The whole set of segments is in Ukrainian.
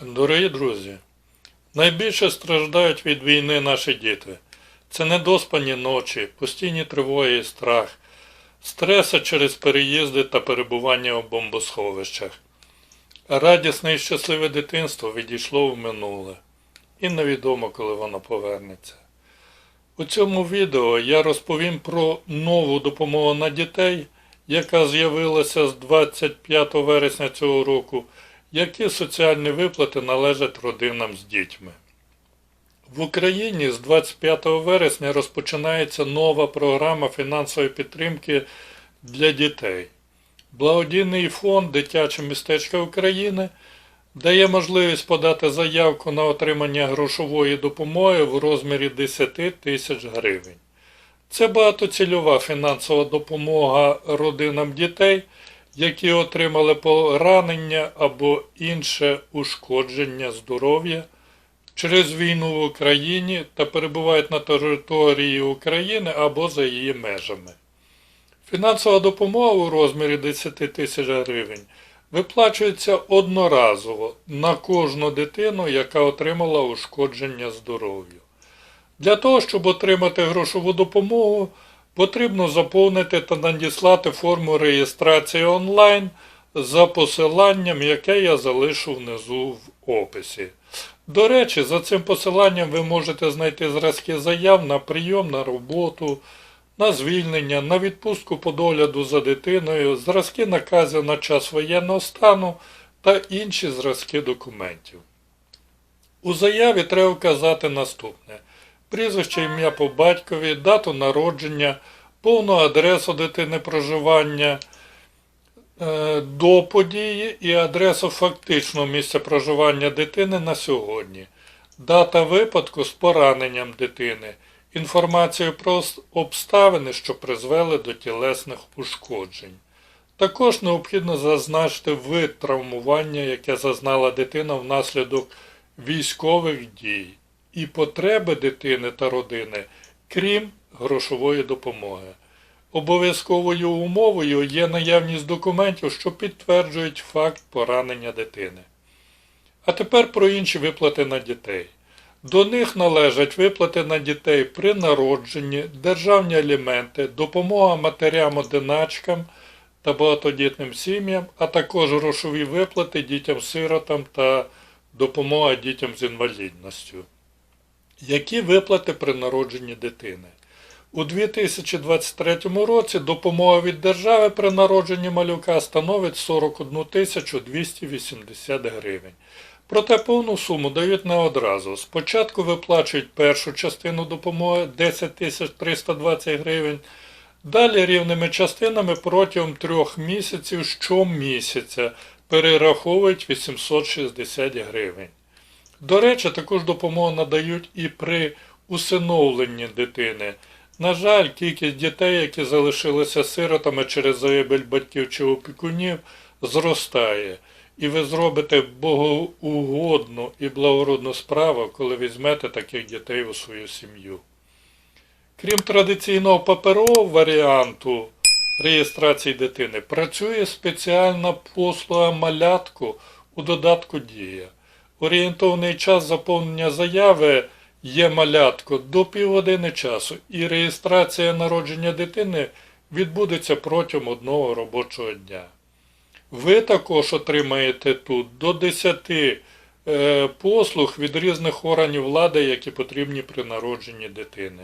Дорогі друзі, найбільше страждають від війни наші діти. Це недоспані ночі, постійні тривоги і страх, стреси через переїзди та перебування у бомбосховищах. Радісне і щасливе дитинство відійшло в минуле, і невідомо, коли воно повернеться. У цьому відео я розповім про нову допомогу на дітей, яка з'явилася з 25 вересня цього року, які соціальні виплати належать родинам з дітьми. В Україні з 25 вересня розпочинається нова програма фінансової підтримки для дітей. Благодійний фонд Дитяче містечко України дає можливість подати заявку на отримання грошової допомоги в розмірі 10 тисяч гривень. Це багатоцільова фінансова допомога родинам дітей, які отримали поранення або інше ушкодження здоров'я через війну в Україні та перебувають на території України або за її межами. Фінансова допомога у розмірі 10 тисяч гривень виплачується одноразово на кожну дитину, яка отримала ушкодження здоров'я. Для того, щоб отримати грошову допомогу, потрібно заповнити та надіслати форму реєстрації онлайн за посиланням, яке я залишу внизу в описі. До речі, за цим посиланням ви можете знайти зразки заяв на прийом на роботу, на звільнення, на відпустку по догляду за дитиною, зразки наказів на час воєнного стану та інші зразки документів. У заяві треба вказати наступне: прізвище ім'я по батькові, дату народження, повну адресу дитини проживання е, до події і адресу фактичного місця проживання дитини на сьогодні, дата випадку з пораненням дитини, інформацію про обставини, що призвели до тілесних ушкоджень. Також необхідно зазначити вид травмування, яке зазнала дитина внаслідок військових дій, і потреби дитини та родини, крім грошової допомоги. Обов'язковою умовою є наявність документів, що підтверджують факт поранення дитини. А тепер про інші виплати на дітей. До них належать виплати на дітей при народженні, державні аліменти, допомога матерям-одиначкам та багатодітним сім'ям, а також грошові виплати дітям-сиротам та допомога дітям з інвалідністю. Які виплати при народженні дитини? У 2023 році допомога від держави при народженні малюка становить 41 280 гривень. Проте повну суму дають не одразу. Спочатку виплачують першу частину допомоги 10 320 гривень, далі рівними частинами протягом трьох місяців щомісяця перераховують 860 гривень. До речі, також допомогу надають і при усиновленні дитини. На жаль, кількість дітей, які залишилися сиротами через загибель батьків чи опікунів, зростає. І ви зробите богоугодну і благородну справу, коли візьмете таких дітей у свою сім'ю. Крім традиційного паперового варіанту реєстрації дитини, працює спеціальна послуга малятку у додатку Дія. Орієнтовний час заповнення заяви є малятко до півгодини часу, і реєстрація народження дитини відбудеться протягом одного робочого дня. Ви також отримаєте тут до 10 е, послуг від різних органів влади, які потрібні при народженні дитини.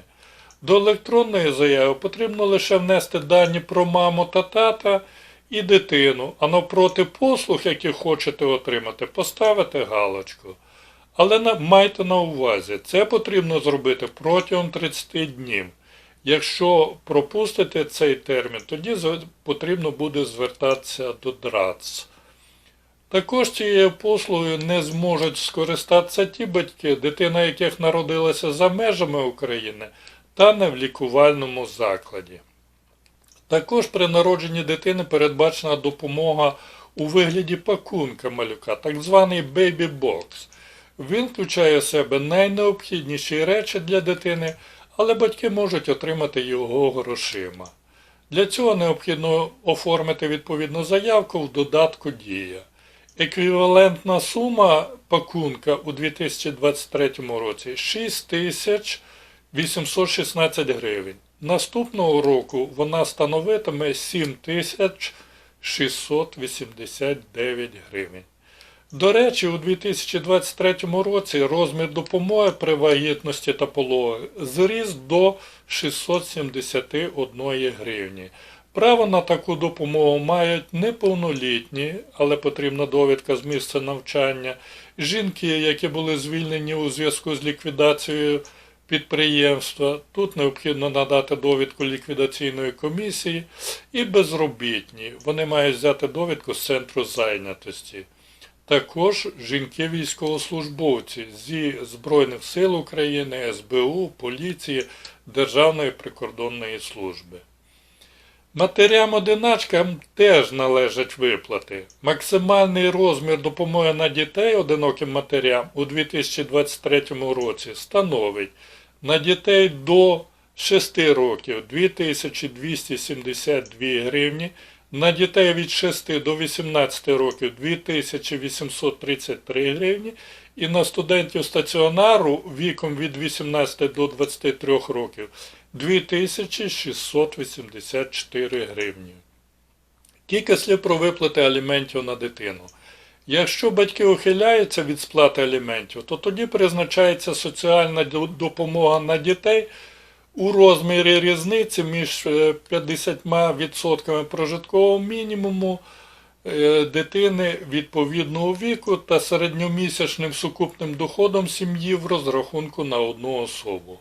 До електронної заяви потрібно лише внести дані про маму та тата і дитину, а навпроти послуг, які хочете отримати, поставити галочку. Але майте на увазі, це потрібно зробити протягом 30 днів. Якщо пропустите цей термін, тоді потрібно буде звертатися до ДРАЦ. Також цією послугою не зможуть скористатися ті батьки, дитина яких народилася за межами України та не в лікувальному закладі. Також при народженні дитини передбачена допомога у вигляді пакунка малюка, так званий Box. Він включає в себе найнеобхідніші речі для дитини, але батьки можуть отримати його грошима. Для цього необхідно оформити відповідну заявку в додатку Дія. Еквівалентна сума пакунка у 2023 році 6 816 гривень. Наступного року вона становитиме 7 тисяч 689 гривень. До речі, у 2023 році розмір допомоги при вагітності та пологах зріс до 671 гривні. Право на таку допомогу мають неповнолітні, але потрібна довідка з місця навчання, жінки, які були звільнені у зв'язку з ліквідацією підприємства. Тут необхідно надати довідку ліквідаційної комісії і безробітні. Вони мають взяти довідку з центру зайнятості. Також жінки військовослужбовці зі Збройних сил України, СБУ, поліції, Державної прикордонної служби. Матерям-одиначкам теж належать виплати. Максимальний розмір допомоги на дітей одиноким матерям у 2023 році становить на дітей до 6 років 2272 гривні, на дітей від 6 до 18 років 2833 гривні і на студентів стаціонару віком від 18 до 23 років 2684 гривні. Кілька слів про виплати аліментів на дитину. Якщо батьки ухиляються від сплати аліментів, то тоді призначається соціальна допомога на дітей у розмірі різниці між е, 50% прожиткового мінімуму е, дитини відповідного віку та середньомісячним сукупним доходом сім'ї в розрахунку на одну особу.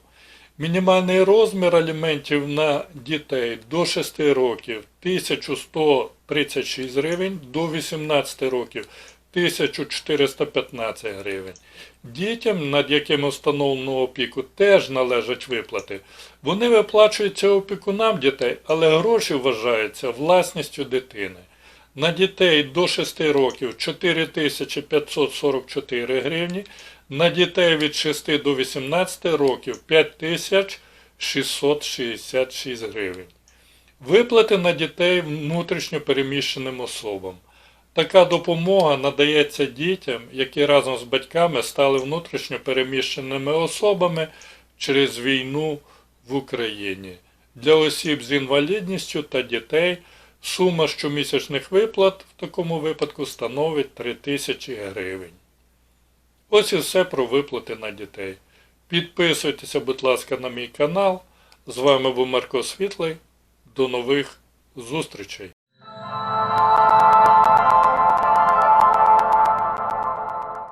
Мінімальний розмір аліментів на дітей до 6 років 1136 гривень, до 18 років 1415 гривень. Дітям, над якими встановлено опіку, теж належать виплати. Вони виплачуються опікунам дітей, але гроші вважаються власністю дитини. На дітей до 6 років 4544 гривні, на дітей від 6 до 18 років 5666 гривень. Виплати на дітей внутрішньо переміщеним особам. Така допомога надається дітям, які разом з батьками стали внутрішньо переміщеними особами через війну в Україні. Для осіб з інвалідністю та дітей сума щомісячних виплат в такому випадку становить 3000 гривень. Ось і все про виплати на дітей. Підписуйтеся, будь ласка, на мій канал. З вами був Марко Світлий. До нових зустрічей!